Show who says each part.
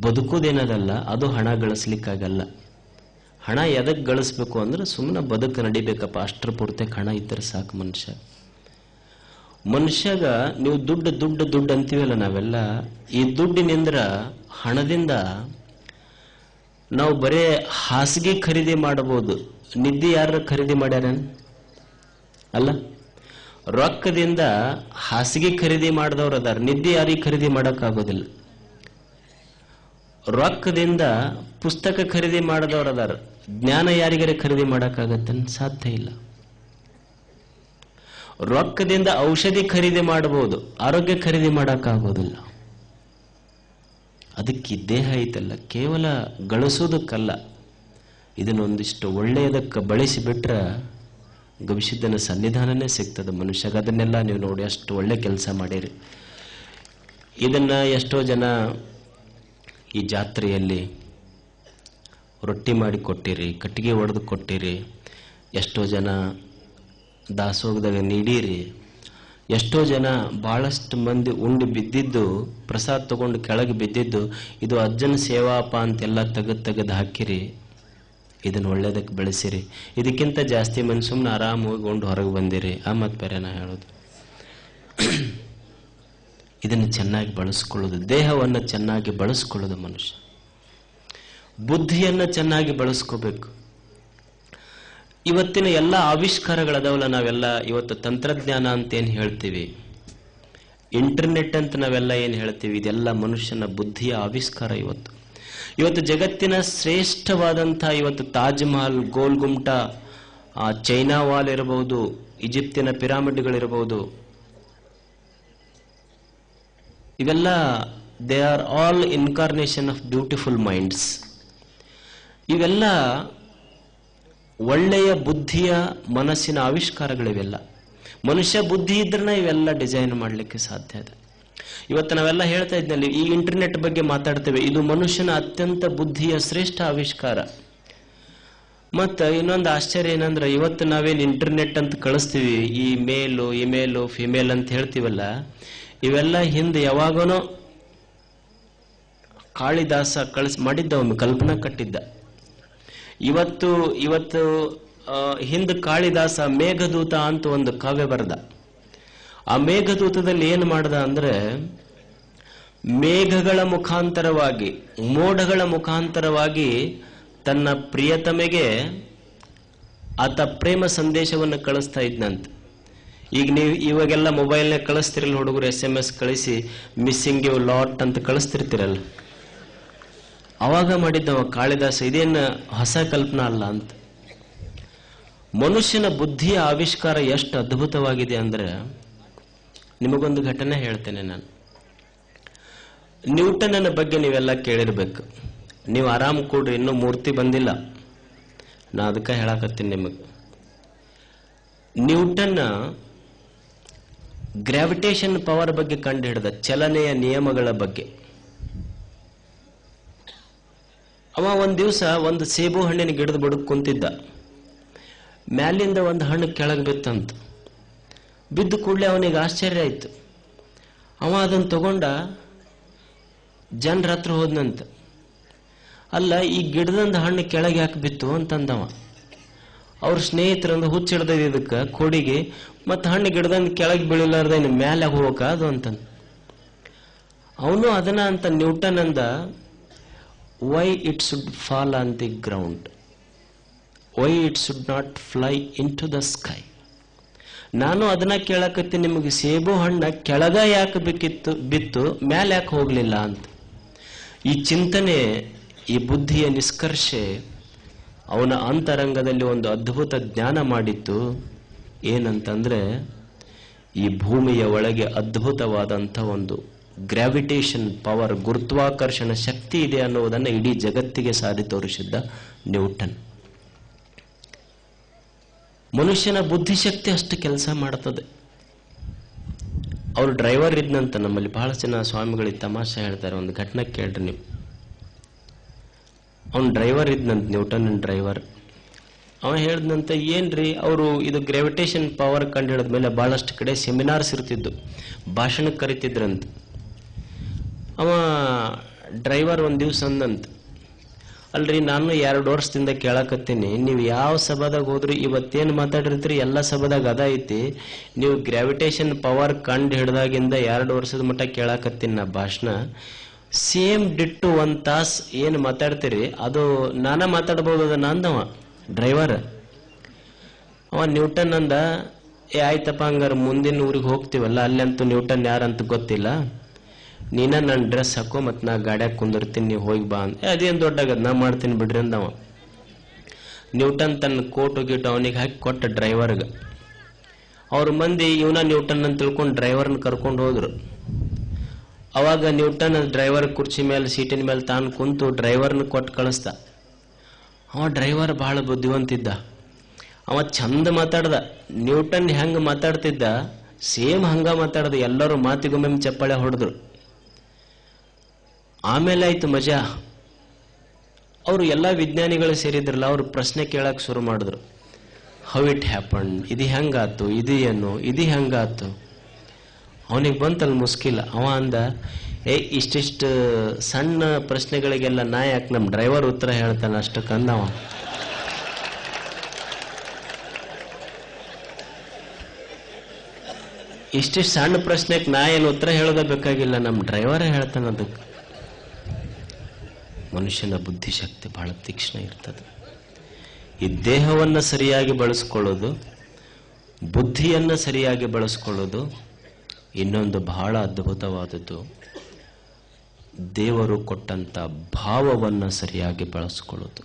Speaker 1: ಬದುಕೋದೇನದಲ್ಲ, ಅದು ಹಣ ಗಳಿಸ್ಲಿಕ್ಕಾಗಲ್ಲ. ಹಣ ಎದಕ್ಕೆ ಗಳಿಸ್ಬೇಕು ಅಂದ್ರೆ ಸುಮ್ಮನೆ ಬದುಕು ನಡಿಬೇಕಪ್ಪ, ಅಷ್ಟರ ಪೂರ್ತಿ ಹಣ ಇದ್ದರೆ ಸಾಕು ಮನುಷ್ಯ. ಮನುಷ್ಯಗ ನೀವು ದುಡ್ಡು ದುಡ್ಡು ದುಡ್ಡು ಅಂತೀವಲ್ಲ ನಾವೆಲ್ಲ, ಈ ದುಡ್ಡಿನಿಂದ ಹಣದಿಂದ ನಾವು ಬರೇ ಹಾಸಿಗೆ ಖರೀದಿ ಮಾಡಬಹುದು. ನಿದ್ದೆ ಯಾರು ಖರೀದಿ ಮಾಡ್ಯಾರ? ಅಲ್ಲ? ರೊಕ್ಕದಿಂದ ಹಾಸಿಗೆ ಖರೀದಿ ಮಾಡಿದವ್ರು ಅದಾರ. ನಿದ್ದೆ ಯಾರಿಗೆ ಖರೀದಿ ಮಾಡೋಕ್ಕಾಗೋದಿಲ್ಲ. ರೊಕ್ಕದಿಂದ ಪುಸ್ತಕ ಖರೀದಿ ಮಾಡಿದವ್ರು ಅದಾರ ಜ್ಞಾನ ಯಾರಿಗಾರ ಖರೀದಿ ಮಾಡೋಕ್ಕಾಗತ್ತೆ ಸಾಧ್ಯ ಇಲ್ಲ. ರೊಕ್ಕದಿಂದ ಔಷಧಿ ಖರೀದಿ ಮಾಡಬಹುದು, ಆರೋಗ್ಯ ಖರೀದಿ ಮಾಡೋಕ್ಕಾಗೋದಿಲ್ಲ. ಅದಕ್ಕೆ ದೇಹ ಐತಲ್ಲ, ಕೇವಲ ಗಳಿಸೋದಕ್ಕಲ್ಲ. ಇದನ್ನೊಂದಿಷ್ಟು ಒಳ್ಳೆಯದಕ್ಕೆ ಬಳಸಿಬಿಟ್ರೆ ಗವಿಸಿದ್ದನ ಸನ್ನಿಧಾನನೇ ಸಿಗ್ತದೆ ಮನುಷ್ಯಗೆ ಅದನ್ನೆಲ್ಲ ನೀವು ನೋಡಿ ಅಷ್ಟು ಒಳ್ಳೆ ಕೆಲಸ ಮಾಡಿರಿ. ಇದನ್ನ ಎಷ್ಟೋ ಜನ ಈ ಜಾತ್ರೆಯಲ್ಲಿ ರೊಟ್ಟಿ ಮಾಡಿ ಕೊಟ್ಟಿರಿ, ಕಟ್ಟಿಗೆ ಒಡೆದು ಕೊಟ್ಟಿರಿ, ಎಷ್ಟೋ ಜನ ದಾಸೋಗದಾಗ ನೀಡಿರಿ, ಎಷ್ಟೋ ಜನ ಭಾಳಷ್ಟು ಮಂದಿ ಉಂಡು ಬಿದ್ದಿದ್ದು, ಪ್ರಸಾದ ತಗೊಂಡು ಕೆಳಗೆ ಬಿದ್ದಿದ್ದು, ಇದು ಅಜ್ಜನ ಸೇವಾಪ ಅಂತೆಲ್ಲ ತೆಗೆದು ತೆಗೆದು ಹಾಕಿರಿ, ಇದನ್ನು ಒಳ್ಳೇದಕ್ಕೆ ಬೆಳೆಸಿರಿ. ಇದಕ್ಕಿಂತ ಜಾಸ್ತಿ ಮಂದಿ ಸುಮ್ಮನೆ ಆರಾಮ ಉಂಡು ಹೊರಗೆ ಬಂದಿರಿ. ಆ ಮತ್ತೆ ಬೇರೆ ನಾ ಹೇಳೋದು. ಇದನ್ನು ಚೆನ್ನಾಗಿ ಬಳಸ್ಕೊಳ್ಳೋದು, ದೇಹವನ್ನು ಚೆನ್ನಾಗಿ ಬಳಸ್ಕೊಳ್ಳೋದು ಮನುಷ್ಯ. ಬುದ್ಧಿಯನ್ನು ಚೆನ್ನಾಗಿ ಬಳಸ್ಕೋಬೇಕು. ಇವತ್ತಿನ ಎಲ್ಲ ಆವಿಷ್ಕಾರಗಳದವಲ್ಲ ನಾವೆಲ್ಲ ಇವತ್ತು ತಂತ್ರಜ್ಞಾನ ಅಂತ ಏನು ಹೇಳ್ತೀವಿ. ಇಂಟರ್ನೆಟ್ ಅಂತ ನಾವೆಲ್ಲ ಏನು ಹೇಳ್ತೀವಿ? ಇದೆಲ್ಲ ಮನುಷ್ಯನ ಬುದ್ಧಿಯ ಆವಿಷ್ಕಾರ ಇವತ್ತು. ಇವತ್ತು ಜಗತ್ತಿನ ಶ್ರೇಷ್ಠವಾದಂಥ ಇವತ್ತು ತಾಜ್ ಮಹಲ್, ಗೋಲ್ ಚೈನಾ ವಾಲ್ ಇರಬಹುದು ಈಜಿಪ್ತಿನ ಪಿರಾಮಿಡ್ಗಳಿರಬಹುದು ಇವೆಲ್ಲ they are all incarnation of beautiful minds ಇವೆಲ್ಲ ಒಳ್ಳೆಯ ಬುದ್ಧಿಯ ಮನಸ್ಸಿನ ಆವಿಷ್ಕಾರಗಳಿವೆಲ್ಲ. ಮನುಷ್ಯ ಬುದ್ಧಿ ಇದ್ರೆ ಇವೆಲ್ಲ ಡಿಸೈನ್ ಮಾಡಲಿಕ್ಕೆ ಸಾಧ್ಯ ಇದೆ. ಇವತ್ತು ನಾವೆಲ್ಲ ಹೇಳ್ತಾ ಇದ್ನಲ್ಲಿ ಈ ಇಂಟರ್ನೆಟ್ ಬಗ್ಗೆ ಮಾತಾಡ್ತೇವೆ. ಇದು ಮನುಷ್ಯನ ಅತ್ಯಂತ ಬುದ್ಧಿಯ ಶ್ರೇಷ್ಠ ಆವಿಷ್ಕಾರ. ಮತ್ತು ಇನ್ನೊಂದು ಆಶ್ಚರ್ಯ ಏನಂದ್ರೆ, ಇವತ್ತು ನಾವೇನು ಇಂಟರ್ನೆಟ್ ಅಂತ ಕಳಿಸ್ತೀವಿ, ಈ ಮೇಲು ಇಮೇಲು ಫಿಮೇಲ್ ಅಂತ ಹೇಳ್ತೀವಲ್ಲ ಇವೆಲ್ಲ ಹಿಂದೆ ಯಾವಾಗನೋ ಕಾಳಿದಾಸ ಕಳಿಸ್ ಮಾಡಿದ್ದ ಒಮ್ಮೆ ಕಲ್ಪನಾ ಕಟ್ಟಿದ್ದ. ಇವತ್ತು ಇವತ್ತು ಹಿಂದ್ ಕಾಳಿದಾಸ ಮೇಘದೂತ ಅಂತ ಒಂದು ಕಾವ್ಯ ಬರೆದ. ಆ ಮೇಘದೂತದಲ್ಲಿ ಏನು ಮಾಡ್ದ ಅಂದ್ರೆ, ಮೇಘಗಳ ಮುಖಾಂತರವಾಗಿ, ಮೋಡಗಳ ಮುಖಾಂತರವಾಗಿ ತನ್ನ ಪ್ರಿಯತಮೆಗೆ ಆತ ಪ್ರೇಮ ಸಂದೇಶವನ್ನು ಕಳಿಸ್ತಾ ಇದ್ನಂತೆ. ಈಗ ನೀವು ಇವಾಗೆಲ್ಲ ಮೊಬೈಲ್ನಾಗ ಕಳಿಸ್ತಿರಲ್ಲ ಹುಡುಗರು ಎಸ್ ಎಂ ಎಸ್ ಕಳಿಸಿ ಮಿಸ್ಸಿಂಗ್ ಯು ಲಾಟ್ ಅಂತ ಕಳಿಸ್ತಿರ್ತಿರಲ್ಲ. ಅವಾಗ ಮಾಡಿದ್ದವ ಕಾಳಿದಾಸ, ಇದೇನು ಹೊಸ ಕಲ್ಪನಾ ಅಲ್ಲ ಅಂತ. ಮನುಷ್ಯನ ಬುದ್ಧಿಯ ಆವಿಷ್ಕಾರ ಎಷ್ಟು ಅದ್ಭುತವಾಗಿದೆ ಅಂದ್ರೆ, ನಿಮಗೊಂದು ಘಟನೆ ಹೇಳ್ತೇನೆ ನಾನು. ನ್ಯೂಟನ್ನ ಬಗ್ಗೆ ನೀವೆಲ್ಲ ಕೇಳಿರ್ಬೇಕು. ನೀವು ಆರಾಮ್ ಕೂಡ್ರಿ, ಇನ್ನೂ ಮೂರ್ತಿ ಬಂದಿಲ್ಲ. ನಾ ಅದಕ್ಕೆ ಹೇಳಕತ್ತೀನಿ ನಿಮಗೆ. ನ್ಯೂಟನ್ ಗ್ರಾವಿಟೇಷನ್ ಪವರ್ ಬಗ್ಗೆ ಕಂಡು ಹಿಡಿದ ಚಲನೆಯ ನಿಯಮಗಳ ಬಗ್ಗೆ. ಅವ ಒಂದು ದಿವಸ ಒಂದು ಸೇಬು ಹಣ್ಣಿನ ಗಿಡದ ಬಡಕ್ ಕುಂತಿದ್ದ. ಮ್ಯಾಲಿಂದ ಒಂದು ಹಣ್ಣು ಕೆಳಗೆ ಬಿತ್ತಂತ. ಬಿದ್ದು ಕೂಡಲೇ ಅವನಿಗೆ ಆಶ್ಚರ್ಯ ಆಯ್ತು. ಅವ ಅದನ್ನು ತಗೊಂಡ ಜನರ ಹತ್ರ ಹೋದ್ನಂತ. ಅಲ್ಲ, ಈ ಗಿಡದಂದು ಹಣ್ಣು ಕೆಳಗೆ ಯಾಕೆ ಬಿತ್ತು ಅಂತಂದವ. ಅವ್ರ ಸ್ನೇಹಿತರಂದು ಹುಚ್ಚಿಡ್ದ ಇದಕ್ಕೆ, ಕೊಡಿಗೆ, ಮತ್ತು ಹಣ್ಣು ಗಿಡದಂದು ಕೆಳಗೆ ಬೀಳಲಾರ್ದೇನು ಮ್ಯಾಲೆ ಹೋಗಕ ಅದು ಅಂತಂದ. ಅವನು ಅದನ್ನ ಅಂತ ನ್ಯೂಟನ್ ಅಂದ why it should fall on the ground why it should not fly into the sky ನಾನು ಅದನ್ನ ಕೇಳಕತ್ತಿ ನಿಮಗೆ ಸೇಬು ಹಣ್ಣ ಕೆಳಗ ಯಾಕೆ ಬೇಕಿತ್ತು ಬಿತ್ತು, ಮ್ಯಾಲೆ ಯಾಕೆ ಹೋಗ್ಲಿಲ್ಲ ಅಂತ. ಈ ಚಿಂತನೆ, ಈ ಬುದ್ಧಿಯ ನಿಷ್ಕರ್ಷೆ ಅವನ ಅಂತರಂಗದಲ್ಲಿ ಒಂದು ಅದ್ಭುತ ಜ್ಞಾನ ಮಾಡಿತ್ತು. ಏನಂತಂದ್ರೆ, ಈ ಭೂಮಿಯ ಒಳಗೆ ಅದ್ಭುತವಾದಂಥ ಒಂದು ಗ್ರಾವಿಟೇಷನ್ ಪವರ್ ಗುರುತ್ವಾಕರ್ಷಣ ಶಕ್ತಿ ಇದೆ ಅನ್ನುವುದನ್ನು ಇಡೀ ಜಗತ್ತಿಗೆ ಸಾರಿ ತೋರಿಸಿದ್ದ ನ್ಯೂಟನ್. ಮನುಷ್ಯನ ಬುದ್ಧಿಶಕ್ತಿ ಅಷ್ಟು ಕೆಲಸ ಮಾಡ್ತದೆ. ಅವ್ರು ಡ್ರೈವರ್ ಇದ್ನಂತ ನಮ್ಮಲ್ಲಿ ಬಹಳ ಜನ ಸ್ವಾಮಿಗಳಿಗೆ ತಮಾಷೆ ಹೇಳ್ತಾರೆ, ಒಂದು ಘಟನೆ ಕೇಳ್ರಿ ನೀವು. ಅವ್ನು ಡ್ರೈವರ್ ಇದ್ನಂತ ನ್ಯೂಟನ್ ಡ್ರೈವರ್ ಅವ ಹೇಳ್ದಂತೆ ಏನ್ರಿ, ಅವರು ಇದು ಗ್ರಾವಿಟೇಷನ್ ಪವರ್ ಕಂಡು ಹಿಡಿದ್ಮೇಲೆ ಬಹಳಷ್ಟು ಕಡೆ ಸೆಮಿನಾರ್ಸ್ ಇರ್ತಿದ್ದು ಭಾಷಣಕ್ಕೆ ಕರಿತಿದ್ರಂತ. ಅವ ಡ್ರೈವರ್ ಒಂದು ದಿವ್ಸ ಅಂದಂತ, ಅಲ್ರಿ, ನಾನು ಎರಡು ವರ್ಷದಿಂದ ಕೇಳಕತ್ತೀನಿ, ನೀವು ಯಾವ ಸಭಾದಾಗ ಹೋದ್ರಿ, ಇವತ್ತೇನು ಮಾತಾಡಿರ್ತೀರಿ, ಎಲ್ಲ ಸಭಾದಾಗ ಅದ ಐತಿ. ನೀವು ಗ್ರಾವಿಟೇಷನ್ ಪವರ್ ಕಂಡು ಹಿಡ್ದಾಗಿಂದ ಎರಡು ವರ್ಷದ ಮಟ್ಟ ಕೇಳಕತ್ತೀನಿ ನಾ ಭಾಷಣ. ಸೇಮ್ ಡಿಟ್ಟು ಒನ್ ತಾಸ್ ಏನು ಮಾತಾಡ್ತೀರಿ? ಅದು ನಾನ ಮಾತಾಡ್ಬೋದು ಅದನ್ನ ಅಂದವ ಡ್ರೈವರ್ ಅವ ನ್ಯೂಟನ್ ಅಂದ, ಏ, ಆಯ್ತಪ್ಪ, ಹಂಗಾರೆ ಮುಂದಿನ ಊರಿಗೆ ಹೋಗ್ತೀವಲ್ಲ, ಅಲ್ಲಂತೂ ನ್ಯೂಟನ್ ಯಾರಂತ ಗೊತ್ತಿಲ್ಲ. ನೀನ ನನ್ನ ಡ್ರೆಸ್ ಹಾಕೋ ಮತ್ತು ನಾ ಗಾಡ್ಯಾಗ ಕುಂದಿರ್ತೀನಿ ನೀವು ಹೋಗಿ ಬಾ ಅಂತ ಅದೇನು ದೊಡ್ಡಾಗದ, ನಾ ಮಾಡ್ತೀನಿ ಬಿಡ್ರಿ ಅಂದವ. ನ್ಯೂಟನ್ ತನ್ನ ಕೋಟು ಗೀಟು ಅವನಿಗೆ ಹಾಕಿ ಕೊಟ್ಟ ಡ್ರೈವರ್ಗೆ ಅವ್ರ ಮಂದಿ ಇವನ ನ್ಯೂಟನ್ ಅಂತ ತಿಳ್ಕೊಂಡು ಡ್ರೈವರ್ನ ಕರ್ಕೊಂಡು ಹೋದ್ರು. ಅವಾಗ ನ್ಯೂಟನ್ ಡ್ರೈವರ್ ಕುರ್ಚಿ ಮೇಲೆ, ಸೀಟಿನ ಮೇಲೆ ತಾನು ಕುಂತು ಡ್ರೈವರ್ನ ಕೊಟ್ಟು ಕಳಿಸ್ದ. ಅವ ಡ್ರೈವರ್ ಬಹಳ ಬುದ್ಧಿವಂತಿದ್ದ. ಅವ ಚಂದ ಮಾತಾಡ್ದ. ನ್ಯೂಟನ್ ಹೆಂಗೆ ಮಾತಾಡ್ತಿದ್ದ? ಸೇಮ್ ಹಂಗ ಮಾತಾಡ್ದ. ಎಲ್ಲರೂ ಮಾತಿಗೊಮ್ಮೆ ಚಪ್ಪಾಳೆ ಹೊಡೆದ್ರು. ಆಮೇಲೆ ಆಯ್ತು ಮಜಾ. ಅವರು ಎಲ್ಲ ವಿಜ್ಞಾನಿಗಳು ಸೇರಿದ್ರಲ್ಲ, ಅವ್ರು ಪ್ರಶ್ನೆ ಕೇಳಕ್ ಶುರು ಮಾಡಿದ್ರು. How it happen? ಇದು ಹೆಂಗಾತು? ಇದು ಏನು? ಇದು ಹೆಂಗಾತು? ಅವನಿಗೆ ಬಂತಲ್ಲಿ ಮುಸ್ಕಿಲ್ಲ ಅವ ಅಂದ, ಏ, ಇಷ್ಟಿಷ್ಟು ಸಣ್ಣ ಪ್ರಶ್ನೆಗಳಿಗೆಲ್ಲ ನಾ ಯಾಕೆ ನಮ್ಮ ಡ್ರೈವರ್ ಉತ್ತರ ಹೇಳ್ತಾನೆ ಅಷ್ಟಕ್ಕೆ ಕಂದವ. ಇಷ್ಟಿಷ್ಟು ಸಣ್ಣ ಪ್ರಶ್ನೆಗೆ ನಾ ಏನು ಉತ್ತರ ಹೇಳೋದ ಬೇಕಾಗಿಲ್ಲ ನಮ್ಮ ಡ್ರೈವರೇ ಹೇಳ್ತಾನೆ ಅದಕ್ಕೆ. ಮನುಷ್ಯನ ಬುದ್ಧಿಶಕ್ತಿ ಬಹಳ ತೀಕ್ಷ್ಣ ಇರ್ತದೆ. ಈ ದೇಹವನ್ನು ಸರಿಯಾಗಿ ಬಳಸ್ಕೊಳ್ಳೋದು, ಬುದ್ಧಿಯನ್ನು ಸರಿಯಾಗಿ ಬಳಸ್ಕೊಳ್ಳೋದು ಇನ್ನೊಂದು ಬಹಳ ಅದ್ಭುತವಾದದ್ದು. ದೇವರು ಕೊಟ್ಟಂತ ಭಾವವನ್ನು ಸರಿಯಾಗಿ ಬಳಸ್ಕೊಳ್ಳೋದು.